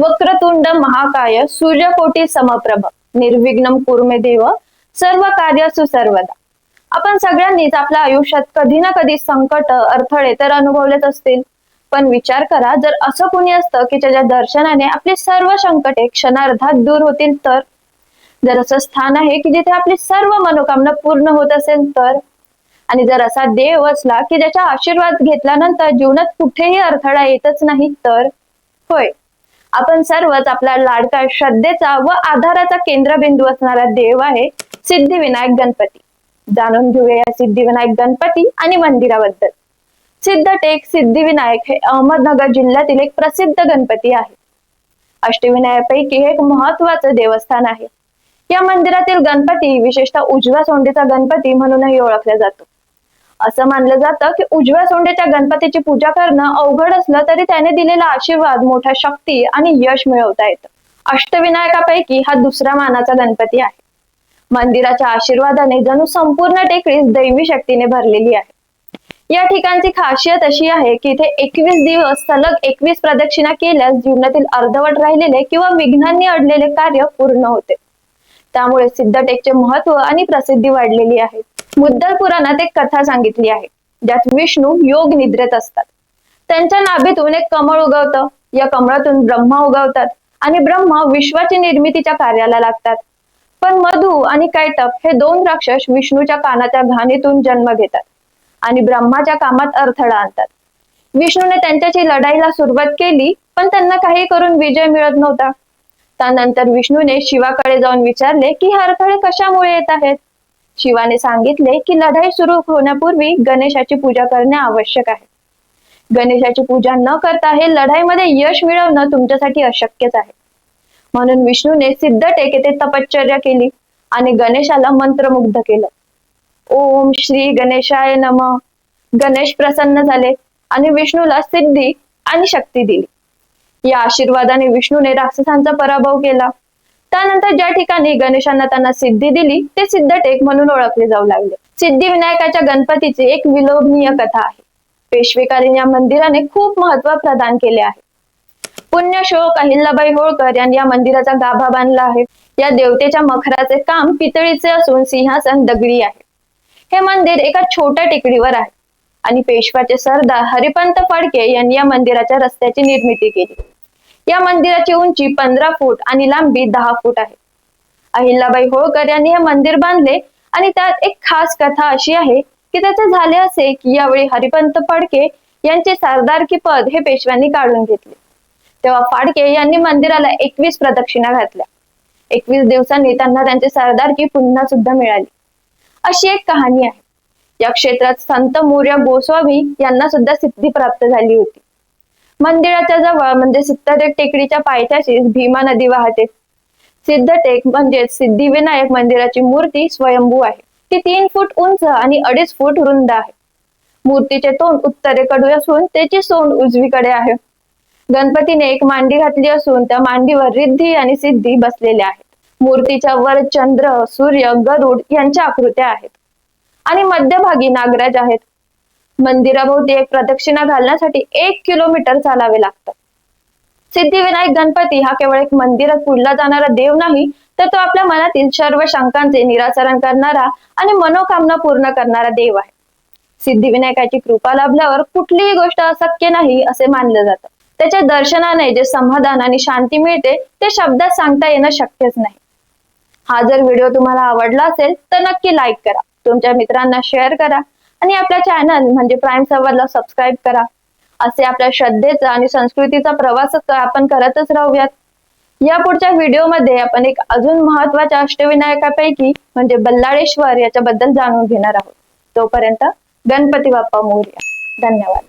वक्रतुंड महाकाय सूर्यकोटी समप्रभ निर्विघ्न कुर्मे देव सर्व कार्य सुसर्वदा. आपण सगळ्यांनीच आपल्या आयुष्यात कधी ना कधी संकट अडथळे तर अनुभवलेच असतील. पण विचार करा जर असं कोणी असतं की त्याच्या दर्शनाने आपली सर्व संकटे क्षणार्धात दूर होतील तर? जर असं स्थान आहे की जिथे आपली सर्व मनोकामना पूर्ण होत असेल तर? आणि जर असा देव असला की ज्याचा आशीर्वाद घेतल्यानंतर जीवनात कुठेही अडथळा येतच नाही तर? होय. आपण सर्वच आपला लाडका श्रद्धेचा व आधाराचा केंद्रबिंदू असणारा देव आहे सिद्धिविनायक गणपती. जाणून घेऊया या सिद्धिविनायक गणपती आणि मंदिराबद्दल. सिद्धटेक सिद्धिविनायक हे अहमदनगर जिल्ह्यातील एक प्रसिद्ध गणपती आहे. अष्टविनायकापैकी हे एक महत्वाचं देवस्थान आहे. या मंदिरातील गणपती विशेषतः उजव्या सोंडीचा गणपती म्हणूनही ओळखला जातो. असं मानलं जातं की उजव्या सोंडेच्या गणपतीची पूजा करणं अवघड असलं तरी त्याने दिलेला आशीर्वाद मोठा शक्ती आणि यश मिळवता येतं. अष्टविनायकापैकी हा दुसरा मानाचा गणपती आहे. मंदिराच्या आशीर्वादाने जणू संपूर्ण टेकडीस दैवी शक्तीने भरलेली आहे. या ठिकाणची खासियत अशी आहे की इथे एकवीस दिवस सलग एकवीस प्रदक्षिणा केल्यास जीवनातील अर्धवट राहिलेले किंवा विघ्नांनी अडलेले कार्य पूर्ण होते. त्यामुळे सिद्धटेकचे महत्त्व आणि प्रसिद्धी वाढलेली आहे. मुद्दल पुराणात एक कथा सांगितली आहे ज्यात विष्णू योग निद्रेत असतात. त्यांच्या नाभीतून एक कमळ उगवतं या कमळातून ब्रह्मा उगवतात आणि ब्रह्मा विश्वाची निर्मितीच्या कार्याला लागतात. पण मधु आणि कैटप हे दोन राक्षस विष्णूच्या कानाच्या घाणीतून जन्म घेतात आणि ब्रह्माच्या कामात अडथळा आणतात. विष्णूने त्यांच्याशी लढाईला सुरुवात केली पण त्यांना काही करून विजय मिळत नव्हता. त्यानंतर विष्णूने शिवाकडे जाऊन विचारले की हे अडथळे कशामुळे येत आहेत? शिवाने सांगितले की लढाई सुरू होण्यापूर्वी गणेशाची पूजा करणे आवश्यक आहे. गणेशाची पूजा न करता हे लढाईमध्ये यश मिळवणं तुमच्यासाठी अशक्यच आहे. म्हणून विष्णूने सिद्धटेक ते तपश्चर्या केली आणि गणेशाला मंत्रमुग्ध केलं. ओम श्री गणेशाय नम. गणेश प्रसन्न झाले आणि विष्णूला सिद्धी आणि शक्ती दिली. या आशीर्वादाने विष्णूने राक्षसांचा पराभव केला. त्यानंतर ज्या ठिकाणी गणेशांना त्यांना सिद्धी दिली ते सिद्धटेक म्हणून ओळखले जाऊ लागले. सिद्धिविनायकाच्या गणपतीची एक विलोभनीय कथा आहे. पेशवेकालीन या मंदिराने खूप महत्त्व प्रदान केले आहे. पुण्यशोक अहिल्याबाई होळकर यांनी या मंदिराचा गाभा बांधला आहे. या देवतेच्या मखराचे काम पितळीचे असून सिंहासन दगडी आहे. हे मंदिर एका छोट्या टेकडीवर आहे. आणि पेशवाचे सरदार हरिपंत फडके यांनी या मंदिराच्या रस्त्याची निर्मिती केली. या मंदिराची उंची पंधरा फूट आणि लांबी दहा फूट आहे. अहिल्याबाई होळकर यांनी हे मंदिर बांधले आणि त्यात एक खास कथा अशी आहे की त्याचे झाले असे की यावेळी हरिपंत फडके यांचे सरदारकी पद हे पेशव्यांनी काढून घेतले. तेव्हा फाडके यांनी मंदिराला एकवीस प्रदक्षिणा घातल्या. एकवीस दिवसांनी त्यांना त्यांची सरदारकी पुन्हा सुद्धा मिळाली. अशी एक कहाणी आहे. या क्षेत्रात संत मोर्या गोस्वामी यांना सुद्धा सिद्धी प्राप्त झाली होती. मंदिराच्या जवळ म्हणजे सिद्धटेक टेकडीच्या पायथ्याशी भीमा नदी वाहते. सिद्धटेक म्हणजे सिद्धिविनायक मंदिराची मूर्ती स्वयंभू आहे. ती तीन फूट उंच आणि अडीच फूट रुंद आहे. मूर्तीचे तोंड उत्तरेकडे असून त्याची सोंड उजवीकडे आहे. गणपतीने एक मांडी घातली असून त्या मांडीवर रिद्धी आणि सिद्धी बसलेल्या आहेत. मूर्तीच्या वर चंद्र सूर्य गरुड यांच्या आकृत्या आहेत. आणि मध्यभागी नागराज आहेत. मंदिराभोवती एक प्रदक्षिणा घालण्यासाठी एक किलोमीटर चालावे लागतं सिद्धिविनायक गणपती हा केवळ एक मंदिरात पुढला जाणारा देव नाही तर तो आपल्या मनातील सर्व शंकांचे निराकरण करणारा आणि मनोकामना पूर्ण करणारा देव आहे. सिद्धिविनायकाची कृपा लाभल्यावर कुठलीही गोष्ट अशक्य नाही असे मानलं जातं. त्याच्या दर्शनाने जे समाधान आणि शांती मिळते ते शब्दात सांगता येणं शक्यच नाही. हा जर व्हिडिओ तुम्हाला आवडला असेल तर नक्की लाईक करा. तुमच्या मित्रांना शेअर करा. आणि आपल्या चॅनल म्हणजे प्राईम सर्वरला सबस्क्राईब करा. असे आपल्या श्रद्धेचा आणि संस्कृतीचा प्रवास आपण करतच राहूयात. या पुढच्या व्हिडिओमध्ये आपण एक अजून महत्त्वाच्या अष्टविनायकापैकी म्हणजे बल्लाळेश्वर याच्याबद्दल जाणून घेणार आहोत. तोपर्यंत गणपती बाप्पा मोर्या. धन्यवाद.